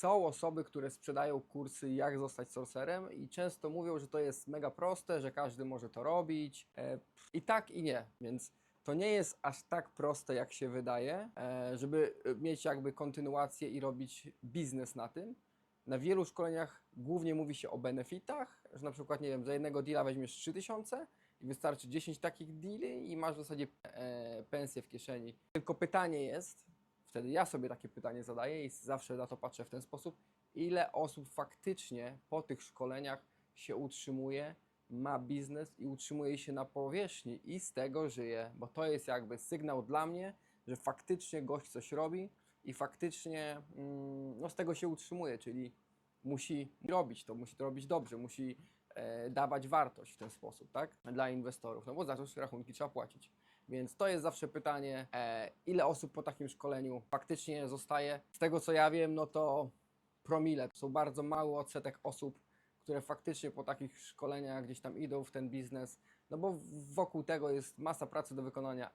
Są osoby, które sprzedają kursy, jak zostać sorcerem, i często mówią, że to jest mega proste, że każdy może to robić. E, I tak, i nie. Więc to nie jest aż tak proste, jak się wydaje, e, żeby mieć jakby kontynuację i robić biznes na tym. Na wielu szkoleniach głównie mówi się o benefitach, że na przykład, nie wiem, za jednego deala weźmiesz 3000 i wystarczy 10 takich deali i masz w zasadzie e, pensję w kieszeni. Tylko pytanie jest, wtedy ja sobie takie pytanie zadaję i zawsze na to patrzę w ten sposób, ile osób faktycznie po tych szkoleniach się utrzymuje, ma biznes i utrzymuje się na powierzchni i z tego żyje, bo to jest jakby sygnał dla mnie, że faktycznie gość coś robi i faktycznie mm, no, z tego się utrzymuje, czyli musi robić to, musi to robić dobrze, musi e, dawać wartość w ten sposób, tak? Dla inwestorów, no bo za to rachunki trzeba płacić. Więc to jest zawsze pytanie, e, ile osób po takim szkoleniu faktycznie zostaje. Z tego co ja wiem, no to promile. Są bardzo mały odsetek osób, które faktycznie po takich szkoleniach gdzieś tam idą w ten biznes, no bo wokół tego jest masa pracy do wykonania,